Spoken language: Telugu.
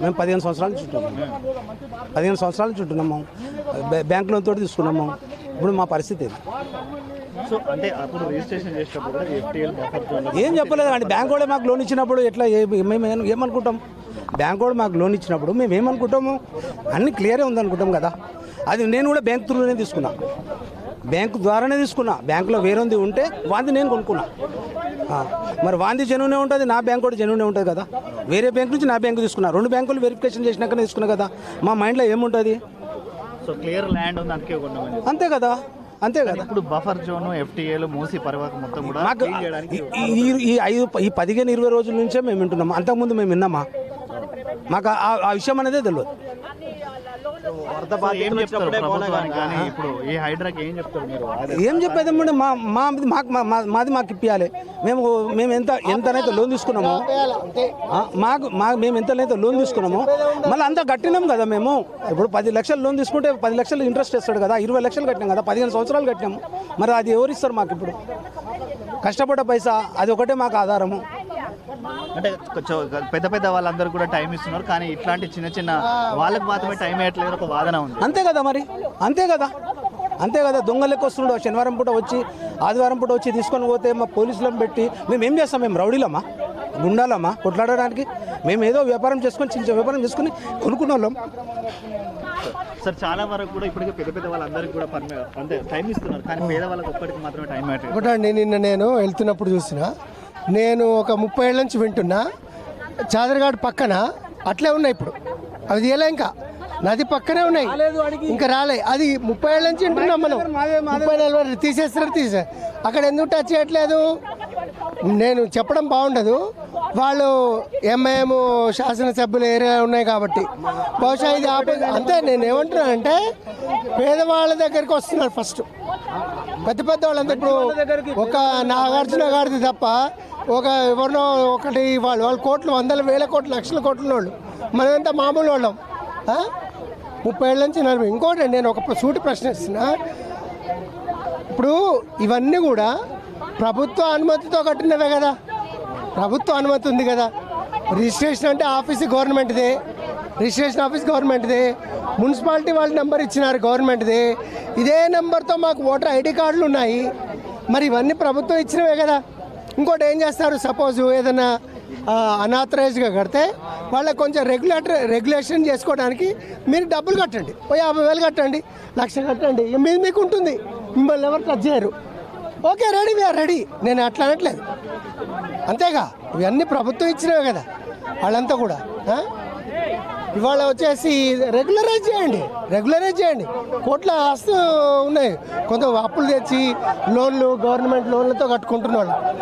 మేము పదిహేను సంవత్సరాల నుంచి ఉంటున్నాము పదిహేను సంవత్సరాల నుంచి ఉంటున్నాము. బ్యా- బ్యాంక్ లోన్ తోటి తీసుకున్నాము. ఇప్పుడు మా పరిస్థితి ఏం చెప్పలేదు అండి బ్యాంక్ కూడా మాకు లోన్ ఇచ్చినప్పుడు ఎట్లా మేము ఏమనుకుంటాం? బ్యాంక్ కూడా మాకు లోన్ ఇచ్చినప్పుడు మేము ఏమనుకుంటాము? అన్ని క్లియరే ఉందనుకుంటాం కదా. అది నేను కూడా బ్యాంక్ త్రూనే తీసుకున్నా. బ్యాంక్ ద్వారానే తీసుకున్నా. బ్యాంకులో వేరేది ఉంటే వాంది నేను కొనుక్కున్నా. మరి వాంది జనువునే ఉంటుంది నా బ్యాంక్ కూడా జనువునే ఉంటుంది కదా. వేరే బ్యాంక్ నుంచి నా బ్యాంకు తీసుకున్నా. రెండు బ్యాంకులు వెరిఫికేషన్ చేసినాకనే తీసుకున్నా కదా. మా మైండ్లో ఏముంటుంది? సో క్లియర్ ల్యాండ్ ఉంది అందుకే కొన్నామని. అంతే కదా? అంతే కదా? ఇప్పుడు బఫర్ జోన్ ఎఫ్టీఎల్ మూసి పరివాహక మొత్తం కూడా ఈ- ఐదు ఈ పదిహేను ఇరవై రోజుల నుంచే మేము వింటున్నాం. అంతకుముందు మేము విన్నామా? మాకు ఆ- ఆ విషయం అనేదే తెలియదు ఏం చెప్తారు ప్రభుత్వానికి? కానీ ఇప్పుడు ఈ హైడ్రాకి ఏం చెప్తారు మీరు? అదే ఏం చెప్పేది మా మా మాకు మా- మా- మాది మాకు ఇప్పియాలి. మేము మేము ఎంత ఎంతనైతే లోన్ తీసుకున్నామో మాకు మా మేము ఎంతనైతే లోన్ తీసుకున్నామో మళ్ళీ అంతా కట్టినాం కదా మేము. ఇప్పుడు పది లక్షలు లోన్ తీసుకుంటే పది లక్షలు ఇంట్రెస్ట్ ఇస్తాడు కదా. ఇరవై లక్షలు కట్టినాం కదా. పదిహేను సంవత్సరాలు కట్టినాము మరి అది ఎవరు ఇస్తారు మాకు ఇప్పుడు కష్టపడ్డ పైసా? అది ఒకటే మాకు ఆధారము. అంటే కొంచెం పెద్ద పెద్ద వాళ్ళందరూ కూడా టైం ఇస్తున్నారు కానీ ఇట్లాంటి చిన్న చిన్న వాళ్ళకి మాత్రమే టైం వేయట్లేదు ఒక వాదన ఉంది. అంతే కదా మరి? అంతే కదా? అంతే కదా? దొంగ లెక్క వస్తున్నాడు శనివారం పూట వచ్చి ఆదివారం పూట వచ్చి తీసుకొని పోతే మా పోలీసులను పెట్టి మేము ఏం చేస్తాం? మేము రౌడీలమ్మా గుండాలమ్మా కొట్లాడడానికి? మేము ఏదో వ్యాపారం చేసుకొని చిన్న చిన్న వ్యాపారం చేసుకొని కొనుక్కున్న వాళ్ళం సార్ చాలా వరకు కూడా ఇప్పటికే పెద్ద పెద్ద వాళ్ళందరికీ కూడా పర్మి అంటే టైం ఇస్తున్నారు కానీ పేద వాళ్ళకి ఒక్కడికి మాత్రమే టైం ఒకటండి నిన్న నేను వెళ్తున్నప్పుడు చూసిన నేను ఒక ముప్పై ఏళ్ళ నుంచి వింటున్నా. చాదరగాడ్ పక్కన. అట్లే ఉన్నాయి ఇప్పుడు. అవి తీయలే ఇంకా? నది పక్కనే ఉన్నాయి. ఇంకా రాలే. అది ముప్పై ఏళ్ళ నుంచి వింటున్నాం మనం. ముప్పై నలభై తీసేస్తారు తీసే. అక్కడ ఎందుకు టచ్ చేయట్లేదు? నేను చెప్పడం బాగుండదు. వాళ్ళు ఎంఐఎం శాసనసభ్యుల ఏరియా ఉన్నాయి కాబట్టి. బహుశా ఇది ఆపే అంతే నేను ఏమంటున్నానంటే పేదవాళ్ళ దగ్గరికి వస్తున్నారు ఫస్ట్ పెద్ద పెద్ద వాళ్ళంతా ఇప్పుడు ఒక నాగార్జున గారిది తప్ప ఒక ఎవరినో ఒకటి వాళ్ళు వాళ్ళ కోట్లు వందల వేల కోట్లు లక్షల కోట్ల వాళ్ళు మనమంతా మామూలు వాళ్ళం. ముప్పై ఏళ్ళ నుంచి నలభై ఇంకోటి నేను ఒక సూటి ప్రశ్న ఇస్తున్నా ఇప్పుడు ఇవన్నీ కూడా ప్రభుత్వ అనుమతితో కట్టినవే కదా. ప్రభుత్వ అనుమతి ఉంది కదా. రిజిస్ట్రేషన్ అంటే ఆఫీస్ గవర్నమెంట్దే. రిజిస్ట్రేషన్ ఆఫీస్ గవర్నమెంట్దే. మున్సిపాలిటీ వాళ్ళ నెంబర్ ఇచ్చినారు గవర్నమెంట్దే. ఇదే నెంబర్తో మాకు ఓటర్ ఐడి కార్డులు ఉన్నాయి మరి ఇవన్నీ ప్రభుత్వం ఇచ్చినవే కదా. ఇంకోటి ఏం చేస్తారు? సపోజ్ ఏదైనా అనాథరైజ్గా కడితే వాళ్ళకి కొంచెం రెగ్యులేటర్ రెగ్యులేషన్ చేసుకోవడానికి మీరు డబ్బులు కట్టండి. ఓ యాభై వేలు కట్టండి లక్ష కట్టండి ఇక మీకు ఉంటుంది. మిమ్మల్ని ఎవరు టచ్ చేయరు. Okay ready we're ready. నేను అట్లా అనట్లేదు. అంతేగా ఇవన్నీ ప్రభుత్వం ఇచ్చినవే కదా వాళ్ళంతా కూడా ఇవాళ వచ్చేసి రెగ్యులరైజ్ చేయండి రెగ్యులరైజ్ చేయండి. కోట్ల ఆస్తు ఉన్నాయి. కొంత అప్పులు తెచ్చి లోన్లు గవర్నమెంట్ లోన్లతో కట్టుకుంటున్న వాళ్ళు.